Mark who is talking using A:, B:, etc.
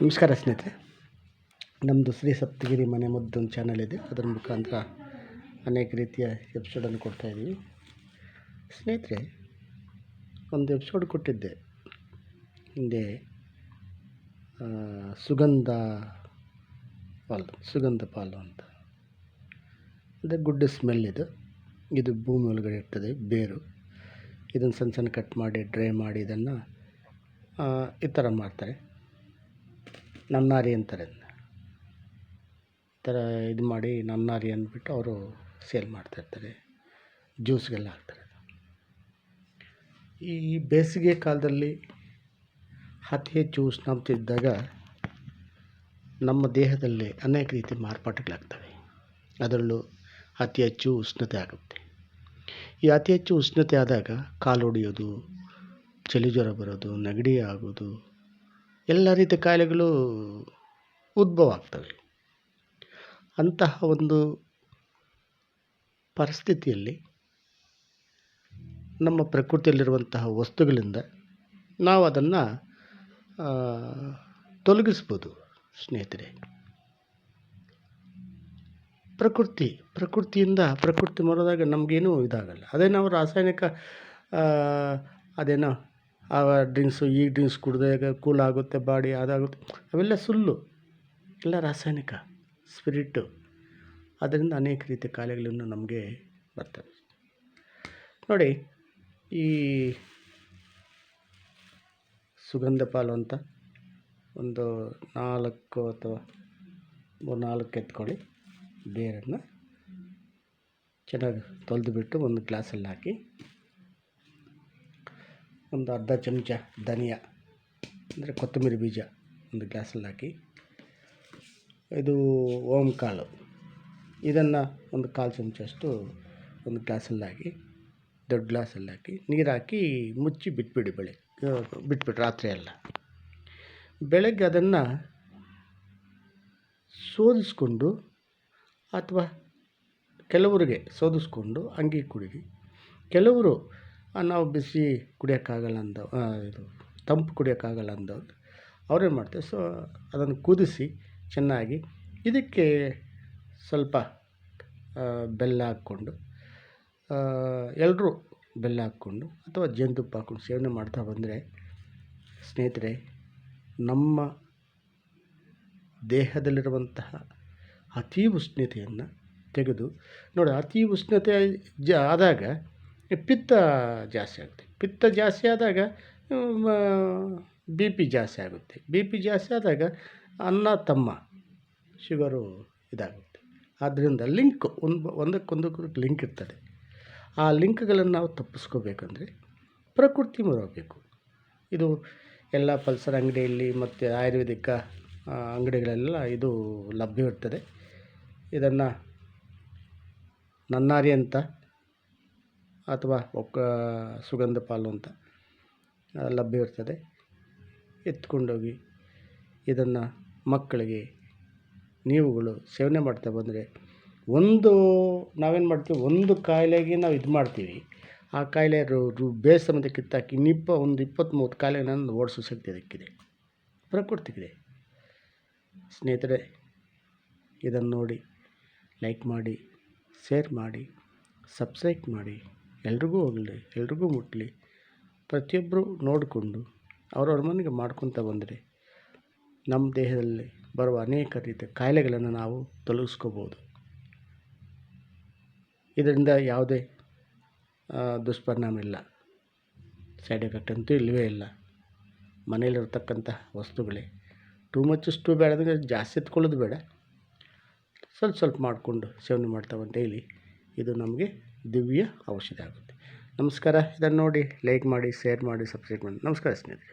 A: ನಮಸ್ಕಾರ ಸ್ನೇಹಿತರೆ. ನಮ್ಮದು ಶ್ರೀ ಸಪ್ತಗಿರಿ ಮನೆ ಮದ್ದು ಒಂದು ಚಾನಲ್ ಇದೆ. ಅದರ ಮುಖಾಂತರ ಅನೇಕ ರೀತಿಯ ಎಪಿಸೋಡನ್ನು ಕೊಡ್ತಾಯಿದ್ದೀವಿ ಸ್ನೇಹಿತರೆ, ಒಂದು ಎಪಿಸೋಡ್ ಕೊಟ್ಟಿದ್ದೆ. ಹಿಂದೆ ಸುಗಂಧ ಪಾಲು ಸುಗಂಧ ಪಾಲು ಅಂತ. ಅಂದರೆ ಗುಡ್ ಸ್ಮೆಲ್ ಇದು. ಇದು ಭೂಮಿ ಒಳಗಡೆ ಇರ್ತದೆ, ಬೇರು. ಇದನ್ನು ಸಣ್ಣ ಸಣ್ಣ ಕಟ್ ಮಾಡಿ ಡ್ರೈ ಮಾಡಿ, ಇದನ್ನು ಈ ಥರ ಮಾಡ್ತಾರೆ. ನನ್ನಾರಿ ಅಂತಾರೆ ಅದನ್ನ. ಈ ಥರ ಇದು ಮಾಡಿ ನನ್ನಾರಿ ಅಂದ್ಬಿಟ್ಟು ಅವರು ಸೇಲ್ ಮಾಡ್ತಾಯಿರ್ತಾರೆ ಜ್ಯೂಸ್ಗೆಲ್ಲ ಹಾಕ್ತಾರೆ. ಈ ಬೇಸಿಗೆ ಕಾಲದಲ್ಲಿ ಅತಿ ಹೆಚ್ಚು ಉಷ್ಣಾಂಶ ಇದ್ದಾಗ ನಮ್ಮ ದೇಹದಲ್ಲಿ ಅನೇಕ ರೀತಿ ಮಾರ್ಪಾಟುಗಳಾಗ್ತವೆ ಅದರಲ್ಲೂ ಅತಿ ಹೆಚ್ಚು ಉಷ್ಣತೆ ಆಗುತ್ತೆ. ಈ ಅತಿ ಹೆಚ್ಚು ಉಷ್ಣತೆ ಆದಾಗ ಕಾಲು ಹೊಡೆಯೋದು ಚಳಿ ಜ್ವರ ಬರೋದು, ನೆಗಡಿ ಆಗೋದು ಎಲ್ಲ ರೀತಿಯ ಕಾಯಿಲೆಗಳು ಉದ್ಭವ ಆಗ್ತವೆ ಅಂತಹ ಒಂದು ಪರಿಸ್ಥಿತಿಯಲ್ಲಿ ನಮ್ಮ ಪ್ರಕೃತಿಯಲ್ಲಿರುವಂತಹ ವಸ್ತುಗಳಿಂದ ನಾವು ಅದನ್ನು ತೊಲಗಿಸ್ಬೋದು ಸ್ನೇಹಿತರೆ. ಪ್ರಕೃತಿ, ಪ್ರಕೃತಿಯಿಂದ ಪ್ರಕೃತಿ ಮಾಡೋದಾಗ ನಮಗೇನು ಇದಾಗಲ್ಲ. ಅದೇ ನಾವು ರಾಸಾಯನಿಕ ಅದೇನೋ ಆ ಡ್ರಿಂಕ್ಸು ಈ ಡ್ರಿಂಕ್ಸ್ ಕುಡಿದಾಗ ಕೂಲ್ ಆಗುತ್ತೆ, ಬಾಡಿ ಅದಾಗುತ್ತೆ. ಅವೆಲ್ಲ ಸುಳ್ಳು. ಎಲ್ಲ ರಾಸಾಯನಿಕ ಸ್ಪಿರಿಟು ಅದರಿಂದ ಅನೇಕ ರೀತಿಯ ಕಾಯಿಲೆಗಳನ್ನು ನಮಗೆ ಬರ್ತವೆ. ನೋಡಿ, ಈ ಸುಗಂಧ ಪಾಲು ಅಂತ ಒಂದು ನಾಲ್ಕು ಅಥವಾ ಮೂರು ನಾಲ್ಕು ಎತ್ಕೊಳ್ಳಿ. ಬೇರನ್ನು ಚೆನ್ನಾಗಿ ತೊಳೆದುಬಿಟ್ಟು ಒಂದು ಗ್ಲಾಸಲ್ಲಿ ಹಾಕಿ. ಒಂದು ಅರ್ಧ ಚಮಚ ಧನಿಯಾ, ಅಂದರೆ ಕೊತ್ತಂಬರಿ ಬೀಜ ಒಂದು ಗ್ಲಾಸಲ್ಲಿ ಹಾಕಿ. ಇದು ಓಮ್ ಕಾಳು ಇದನ್ನು ಒಂದು ಕಾಲು ಚಮಚಷ್ಟು ಒಂದು ಗ್ಲಾಸಲ್ಲಿ ಹಾಕಿ, ದೊಡ್ಡ ಗ್ಲಾಸಲ್ಲಿ ಹಾಕಿ, ನೀರು ಹಾಕಿ ಮುಚ್ಚಿ ಬಿಟ್ಬಿಡಿ ಬೆಳೆ ಬಿಟ್ಬಿಟ್ಟು ರಾತ್ರಿ ಎಲ್ಲ. ಬೆಳಗ್ಗೆ ಅದನ್ನು ಸೋದಿಸ್ಕೊಂಡು ಅಥವಾ ಕೆಲವರಿಗೆ ಸೋದಿಸ್ಕೊಂಡು ಹಂಗೆ ಕುಡೀರಿ ಕೆಲವರು ನಾವು ಬಿಸಿ ಕುಡಿಯೋಕ್ಕಾಗಲ್ಲ ಅಂದ ಇದು ತಂಪು ಕುಡಿಯೋಕ್ಕಾಗಲ್ಲ ಅಂದವ್ರು ಅವ್ರೇನು ಮಾಡ್ತಾರೆ, ಸೊ ಅದನ್ನು ಕುದಿಸಿ ಚೆನ್ನಾಗಿ ಇದಕ್ಕೆ ಸ್ವಲ್ಪ ಬೆಲ್ಲ ಹಾಕ್ಕೊಂಡು ಎಲ್ಲರೂ ಬೆಲ್ಲ ಹಾಕ್ಕೊಂಡು ಅಥವಾ ಜೇನುತುಪ್ಪ ಹಾಕ್ಕೊಂಡು ಸೇವನೆ ಮಾಡ್ತಾ ಬಂದರೆ ಸ್ನೇಹಿತರೆ, ನಮ್ಮ ದೇಹದಲ್ಲಿರುವಂತಹ ಅತಿ ಉಷ್ಣತೆಯನ್ನು ತೆಗೆದು, ನೋಡಿ ಅತಿ ಉಷ್ಣತೆ ಜ ಆದಾಗ ಪಿತ್ತ ಜಾಸ್ತಿ ಆಗುತ್ತೆ. ಪಿತ್ತ ಜಾಸ್ತಿ ಆದಾಗ ಬಿ ಪಿ ಜಾಸ್ತಿ ಆಗುತ್ತೆ. ಬಿ ಪಿ ಜಾಸ್ತಿ ಆದಾಗ ಅನ್ನ, ತಮ್ಮ, ಶುಗರು ಇದಾಗುತ್ತೆ. ಆದ್ದರಿಂದ ಲಿಂಕ್ ಒಂದು ಒಂದಕ್ಕೊಂದಕ್ಕೂ ಲಿಂಕ್ ಇರ್ತದೆ. ಆ ಲಿಂಕ್ಗಳನ್ನು ನಾವು ತಪ್ಪಿಸ್ಕೋಬೇಕಂದ್ರೆ ಪ್ರಕೃತಿ ಮರಬೇಕು. ಇದು ಎಲ್ಲ ಪಲ್ಸರ್ ಅಂಗಡಿಯಲ್ಲಿ ಮತ್ತು ಆಯುರ್ವೇದಿಕ ಅಂಗಡಿಗಳೆಲ್ಲ ಇದು ಲಭ್ಯವಿರ್ತದೆ ಇದನ್ನು ನನ್ನಾರಿ ಅಂತ ಅಥವಾ ಒಕ್ಕ ಸುಗಂಧ ಪಾಲು ಅಂತ ಲಭ್ಯವಿರ್ತದೆ ಎತ್ಕೊಂಡೋಗಿ ಇದನ್ನು ಮಕ್ಕಳಿಗೆ, ನೀವುಗಳು ಸೇವನೆ ಮಾಡ್ತಾ ಬಂದರೆ ಒಂದು, ನಾವೇನು ಮಾಡ್ತೀವಿ, ಒಂದು ಕಾಯಿಲೆಗೆ ನಾವು ಇದು ಮಾಡ್ತೀವಿ. ಆ ಕಾಯಿಲೆ ರು ಬೇಸಮದ ಕಿತ್ತಾಕಿ ಇನ್ನಿಪ್ಪ ಒಂದು ಇಪ್ಪತ್ತು ಮೂವತ್ತು ಕಾಯಿಲೆಗಳನ್ನು ಓಡಿಸೋ ಶಕ್ತಿ ಅದಕ್ಕಿದೆ. ಪ್ರಕೃತಿಗಿದೆ. ಸ್ನೇಹಿತರೆ ಇದನ್ನು ನೋಡಿ ಲೈಕ್ ಮಾಡಿ ಶೇರ್ ಮಾಡಿ ಸಬ್ಸ್ಕ್ರೈಬ್ ಮಾಡಿ. ಎಲ್ರಿಗೂ ಹೋಗಲಿ, ಎಲ್ರಿಗೂ ಮುಟ್ಟಲಿ ಪ್ರತಿಯೊಬ್ಬರು ನೋಡಿಕೊಂಡು ಅವ್ರವ್ರ ಮನೆಗೆ ಮಾಡ್ಕೊತ ಬಂದರೆ ನಮ್ಮ ದೇಹದಲ್ಲಿ ಬರುವ ಅನೇಕ ರೀತಿಯ ಕಾಯಿಲೆಗಳನ್ನು ನಾವು ತೊಲಗಿಸ್ಕೋಬೋದು. ಇದರಿಂದ ಯಾವುದೇ ದುಷ್ಪರಿಣಾಮ ಇಲ್ಲ ಸೈಡ್ ಎಫೆಕ್ಟ್ ಅಂತೂ ಇಲ್ಲವೇ ಇಲ್ಲ. ಮನೆಯಲ್ಲಿರ್ತಕ್ಕಂಥ ವಸ್ತುಗಳೇ ಟೂ ಮಚ್ ಟೂ ಬೇಡ ಅಂದರೆ ಜಾಸ್ತಿ ಎತ್ಕೊಳ್ಳೋದು ಬೇಡ. ಸ್ವಲ್ಪ ಸ್ವಲ್ಪ ಮಾಡಿಕೊಂಡು ಸೇವನೆ ಮಾಡ್ತಾ ಬಂದು ಡೈಲಿ ಇದು ನಮಗೆ ದಿವ್ಯ ಔಷಧಿ ಆಗುತ್ತೆ. ನಮಸ್ಕಾರ. ಇದನ್ನು ನೋಡಿ ಲೈಕ್ ಮಾಡಿ ಶೇರ್ ಮಾಡಿ ಸಬ್ಸ್ಕ್ರೈಬ್ ಮಾಡಿ. ನಮಸ್ಕಾರ ಸ್ನೇಹಿತರೆ.